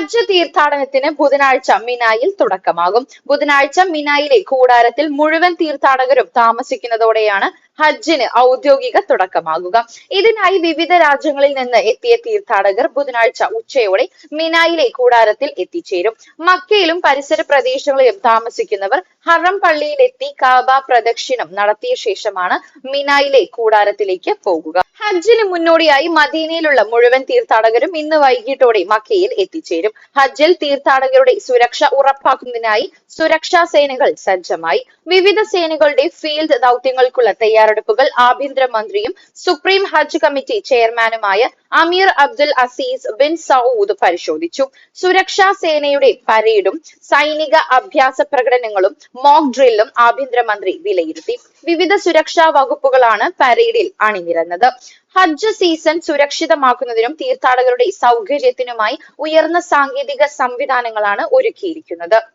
ഹജ്ജ് തീർത്ഥാടനത്തിന് ബുധനാഴ്ച മിനായിൽ തുടക്കമാകും. ബുധനാഴ്ച മിനായിലെ കൂടാരത്തിൽ മുഴുവൻ തീർത്ഥാടകരും താമസിക്കുന്നതോടെയാണ് ഹജ്ജിന് ഔദ്യോഗിക തുടക്കമാകുക. ഇതിനായി വിവിധ രാജ്യങ്ങളിൽ നിന്ന് എത്തിയ തീർത്ഥാടകർ ബുധനാഴ്ച ഉച്ചയോടെ മിനായിലെ കൂടാരത്തിൽ എത്തിച്ചേരും. മക്കയിലും പരിസര പ്രദേശങ്ങളിലും താമസിക്കുന്നവർ ഹറം പള്ളിയിലെത്തി കാബ പ്രദക്ഷിണം നടത്തിയ ശേഷമാണ് മിനായിലെ കൂടാരത്തിലേക്ക് പോകുക. ഹജ്ജിന് മുന്നോടിയായി മദീനയിലുള്ള മുഴുവൻ തീർത്ഥാടകരും ഇന്ന് വൈകിട്ടോടെ മക്കയിൽ എത്തിച്ചേരും. ഹജ്ജിൽ തീർത്ഥാടകരുടെ സുരക്ഷ ഉറപ്പാക്കുന്നതിനായി സുരക്ഷാ സേനകൾ സജ്ജമായി. വിവിധ സേനകളുടെ ഫീൽഡ് ദൗത്യങ്ങൾക്കുള്ള തയ്യാറെടുപ്പുകൾ ആഭ്യന്തരമന്ത്രിയും സുപ്രീം ഹജ്ജ് കമ്മിറ്റി ചെയർമാനുമായ Amir Abdul Aziz bin Saud പരിശോധിച്ചു. സുരക്ഷാ സേനയുടെ പരേഡും സൈനിക അഭ്യാസ പ്രകടനങ്ങളും മോക്ക് ഡ്രില്ലും ആഭ്യന്തരമന്ത്രി വിലയിരുത്തി. വിവിധ സുരക്ഷാ വകുപ്പുകളാണ് പരേഡിൽ അണിനിരന്നത്. ഹജ്ജ് സീസൺ സുരക്ഷിതമാക്കുന്നതിനും തീർത്ഥാടകരുടെ സൗകര്യത്തിനുമായി ഉയർന്ന സാങ്കേതിക സംവിധാനങ്ങളാണ് ഒരുക്കിയിരിക്കുന്നത്.